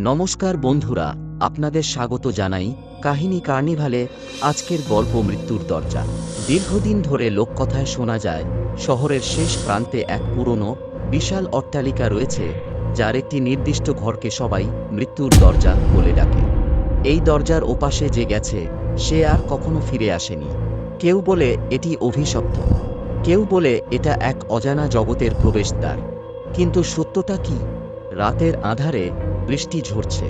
নমস্কার বন্ধুরা, আপনাদের স্বাগত জানাই কাহিনী কার্নিভালে আজকের গল্প মৃত্যুর দরজা। দীর্ঘদিন ধরে লোককথায় শোনা যায়, শহরের শেষ প্রান্তে এক পুরনো, বিশাল অট্টালিকা রয়েছে, যার একটি নির্দিষ্ট ঘরকে সবাই মৃত্যুর দরজা বলে ডাকে। এই দরজার ওপাশে যে গেছে, সে আর কখনো ফিরে আসেনি। কেউ বলে এটি অভিশপ্ত। কেউ বলে এটা এক অজানা জগতের প্রবেশদ্বার। কিন্তু সত্যটা কি? রাতের আধারে বৃষ্টি ঝরছে।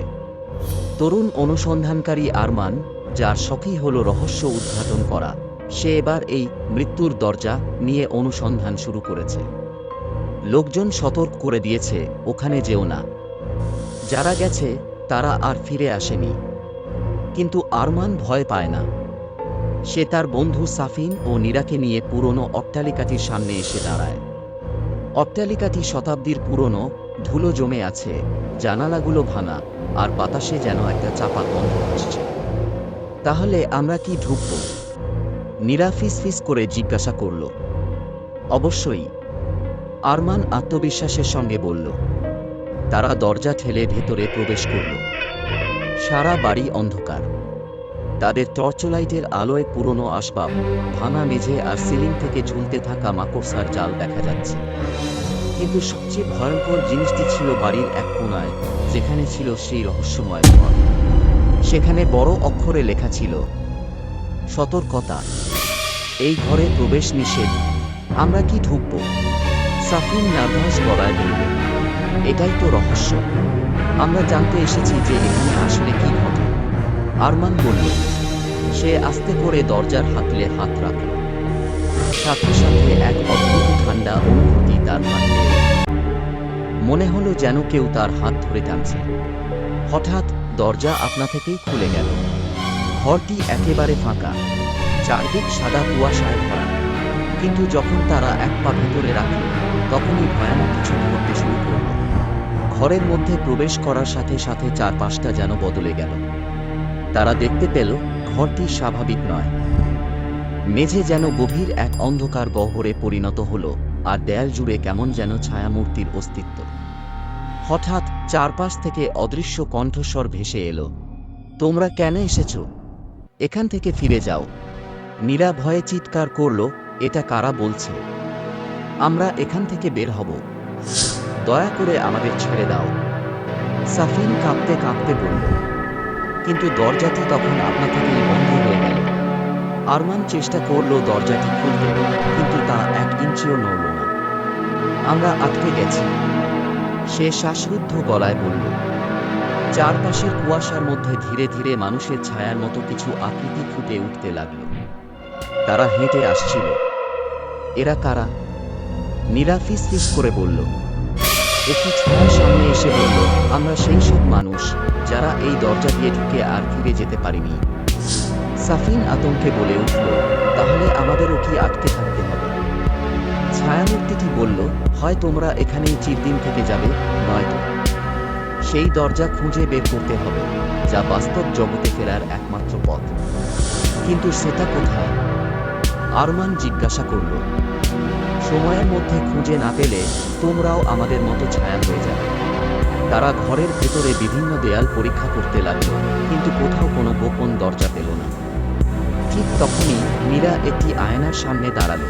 তরুণ অনুসন্ধানকারী আরমান, যার শখই হল রহস্য উদ্ঘাটন করা, সে এবার এই মৃত্যুর দরজা নিয়ে অনুসন্ধান শুরু করেছে। লোকজন সতর্ক করে দিয়েছে, ওখানে যেও না। যারা গেছে, তারা আর ফিরে আসেনি। কিন্তু আরমান ভয় পায় না। সে তার বন্ধু সাফিন ও নীরাকে নিয়ে পুরনো অট্টালিকাটির সামনে এসে দাঁড়ায়। অট্টালিকাটি শতাব্দীর পুরনো ধুলো জমে আছে, জানালাগুলো ভাঙা, আর বাতাসে যেন একটা চাপা গন্ধ আসছে। তাহলে আমরা কি ঢুকব? নীরা ফিস ফিস করে জিজ্ঞাসা করল। অবশ্যই। আরমান আত্মবিশ্বাসের সঙ্গে বলল। তারা দরজা ঠেলে ভেতরে প্রবেশ করল। সারা বাড়ি অন্ধকার। তাদের টর্চলাইটের আলোয় পুরনো আসবাব, ভাঙা মেঝে আর সিলিং থেকে ঝুলতে থাকা মাকড়সার জাল দেখা যাচ্ছে। কিন্তু সবচেয়ে ভয়ঙ্কর জিনিসটি ছিল বাড়ির এক কোনায় যেখানে ছিল সেই রহস্যময় ঘর। সেখানে বড় অক্ষরে লেখা ছিল, সতর্কতা, এই ঘরে প্রবেশ নিষেধ, আমরা কি ঢুকব? সাফিন নার্ভাস করায় বলল, এটাই তো রহস্য। আমরা জানতে এসেছি যে এখানে আসলে কি ঘটে। আরমান বলল, সে আস্তে করে দরজার হাতলে হাত রাখল। সাথে সাথে এক অদ্ভুত ঠান্ডা অনুভূতি তার পেয়ে মনে হলো যেন কেউ তার হাত ধরে টানছে। হঠাৎ দরজা আপনা থেকেই খুলে গেল। ঘরটি একেবারে ফাঁকা, চারদিক সাদা কুয়াশায় ভরা। কিন্তু যখন তারা এক পা ভেতরে রাখল, তখনই ভয়ানক কিছু ঘটতে শুরু করল। ঘরের মধ্যে প্রবেশ করার সাথে সাথে চারপাশটা যেন বদলে গেল। তারা দেখতে পেল, ঘরটি স্বাভাবিক নয়। মেঝে যেন গভীর এক অন্ধকার গহ্বরে পরিণত হলো, আর দেয়াল জুড়ে কেমন যেন ছায়ামূর্তির অস্তিত্ব। হঠাৎ চারপাশ থেকে অদৃশ্য কণ্ঠস্বর ভেসে এলো। তোমরা কেন এসেছ? এখান থেকে ফিরে যাও। নীরা ভয়ে চিৎকার করল, এটা কারা বলছে? আমরা এখান থেকে বের হব। দয়া করে আমাদের ছেড়ে দাও। সাফিন কাঁপতে কাঁপতে বলল, কিন্তু দরজাটি তখন আপনা থেকেই বন্ধ হয়ে গেল। আরমান চেষ্টা করল দরজাটি খুলতে, কিন্তু তা এক ইঞ্চিও নড়ল না। আমরা আটকে গেছি। সে শ্বাসরুদ্ধ গলায় বলল, চারপাশের কুয়াশার মধ্যে ধীরে ধীরে মানুষের ছায়ার মতো কিছু আকৃতি ফুটে উঠতে লাগল। তারা হেঁটে আসছিল। এরা কারা? নীরা ফিস ফিস করে বলল, একটি ছায়ার সামনে এসে বলল, আমরা সেই সব মানুষ যারা এই দরজা দিয়ে ঢুকে আর ফিরে যেতে পারিনি। সাফিন আতঙ্কে বলে উঠল, তাহলে আমাদেরও কি আটকে থাকতে হবে ছায়ামূর্তিটি বলল, হয় তোমরা এখানেই চিরদিন থেকে যাবে নয়তো সেই দরজা খুঁজে বের করতে হবে, যা বাস্তব জগতে ফেরার একমাত্র পথ। কিন্তু সেটা কোথায়? আরমান জিজ্ঞাসা করল, সময়ের মধ্যে খুঁজে না পেলে তোমরাও আমাদের মতো ছায়া হয়ে যাবে। তারা ঘরের ভেতরে বিভিন্ন দেয়াল পরীক্ষা করতে লাগল, কিন্তু কোথাও কোনো গোপন দরজা পেল না। ঠিক তখনই মীরা একটি আয়নার সামনে দাঁড়াল।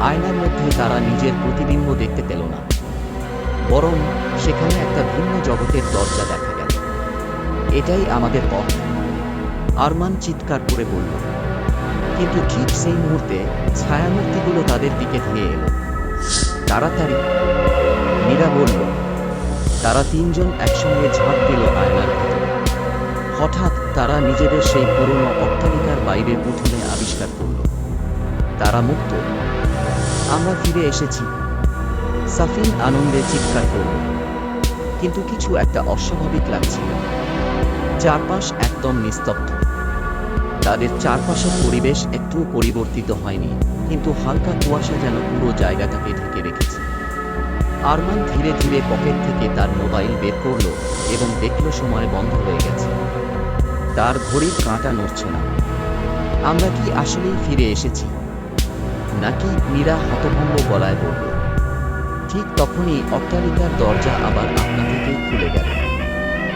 আয়নার মধ্যে তারা নিজের প্রতিবিম্ব দেখতে পেল না। বরং সেখানে একটা ভিন্ন জগতের দরজা দেখা গেল। এটাই আমাদের পথ। আরমান চিৎকার করে বলল, কিন্তু ঠিক সেই মুহূর্তে ছায়ামূর্তিগুলো তাদের দিকে ধেয়ে এলো। তাড়াতাড়ি। মীরা বলল, তারা তিনজন একসঙ্গে ঝাঁপ দিল আয়নার ভেতরে। হঠাৎ তারা নিজেদের সেই পুরনো অট্টালিকার বাইরের উঠোনে আবিষ্কার করল। তারা মুক্ত। আমরা ফিরে এসেছি। সাফিন আনন্দে চিৎকার করল। কিন্তু কিছু একটা অস্বাভাবিক লাগছিল। চারপাশ একদম নিস্তব্ধ। তাদের চারপাশের পরিবেশ একটুও পরিবর্তিত হয়নি, কিন্তু হালকা কুয়াশা যেন পুরো জায়গাটাকে ঢেকে রেখেছে। আরমান ধীরে ধীরে পকেট থেকে তার মোবাইল বের করল এবং দেখল সময় বন্ধ হয়ে গেছে। তার ঘড়ির কাঁটা নড়ছে না। আমরা কি আসলেই ফিরে এসেছি? নাকি মীরা হতভম্ব গলায় বলল, ঠিক তখনই অট্টালিকার দরজা আবার আপনা থেকেই খুলে গেল।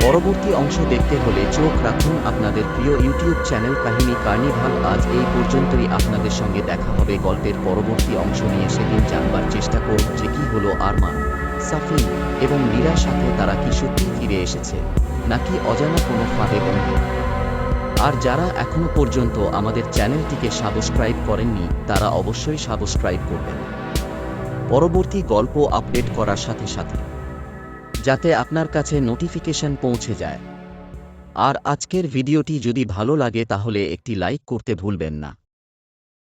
পরবর্তী অংশ দেখতে হলে চোখ রাখুন আপনাদের প্রিয় ইউটিউব চ্যানেল কাহিনী কার্নিভাল। আজ এই পর্যন্তই আপনাদের সঙ্গে দেখা হবে গল্পের পরবর্তী অংশ নিয়ে সেদিন জানবার চেষ্টা করব যে কি হলো আরমান, সাফিন এবং মীরার সাথে তারা কি সত্যি ফিরে এসেছে, নাকি অজানা কোনো ফাঁদে বন্ধু। আর যারা এখনও পর্যন্ত আমাদের চ্যানেলটিকে সাবস্ক্রাইব করেননি, তারা অবশ্যই সাবস্ক্রাইব করবেন। পরবর্তী গল্প আপডেট করার সাথে সাথে, যাতে আপনার কাছে নোটিফিকেশন পৌঁছে যায়। আর আজকের ভিডিওটি যদি ভালো লাগে, তাহলে একটি লাইক করতে ভুলবেন না।